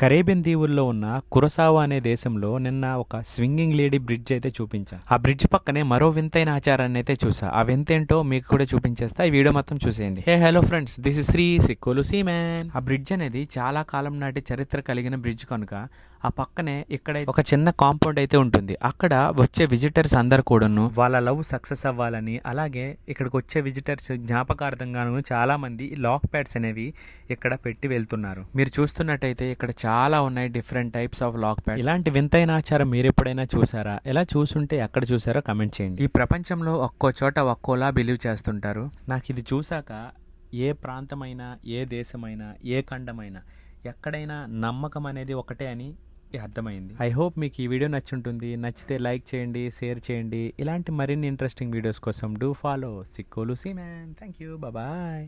Caribbean దీవుల్లో ఉన్న కురసావా అనే దేశంలో నిన్న ఒక స్వింగింగ్ లేడీ బ్రిడ్జ్ అయితే చూపించా. ఆ బ్రిడ్జ్ పక్కనే మరో వింతైన ఆచారాన్ని అయితే చూసా. ఆ వింతేంటో మీకు కూడా చూపించేస్తా. ఈ వీడియో మొత్తం చూసేయండి. Hey hello friends. This is Sri Sikkolu seaman ఆ బ్రిడ్జ్ అనేది చాలా కాలం నాటి చరిత్ర కలిగిన బ్రిడ్జ్ కనుక ఆ పక్కనే ఇక్కడ ఒక చిన్న కాంపౌండ్ అయితే ఉంటుంది. అక్కడ వచ్చే విజిటర్స్ అందరు కూడాను వాళ్ళ లవ్ సక్సెస్ అవ్వాలని అలాగే ఇక్కడికి వచ్చే విజిటర్స్ జ్ఞాపకార్థంగాను చాలా మంది లాక్ ప్యాడ్స్ అనేవి ఇక్కడ పెట్టి వెళ్తున్నారు. మీరు చూస్తున్నట్టయితే ఇక్కడ చాలా ఉన్నాయి different types of lock pads ఇలాంటి వింతైన ఆచారం మీరు ఎప్పుడైనా చూసారా? ఎలా చూసుంటే ఎక్కడ చూసారో కమెంట్ చేయండి. ఈ ప్రపంచంలో ఒక్కో చోట ఒక్కోలా బిలీవ్ చేస్తుంటారు. నాకు ఇది చూసాక ఏ ప్రాంతమైనా ఏ దేశమైనా ఏ ఖండమైనా ఎక్కడైనా నమ్మకం అనేది ఒకటే అని అర్థమైంది. ఐ హోప్ మీకు ఈ వీడియో నచ్చుంటుంది. నచ్చితే లైక్ చేయండి షేర్ చేయండి. ఇలాంటి మరిన్ని ఇంట్రెస్టింగ్ వీడియోస్ కోసం do follow Sikkolu seaman thank you bye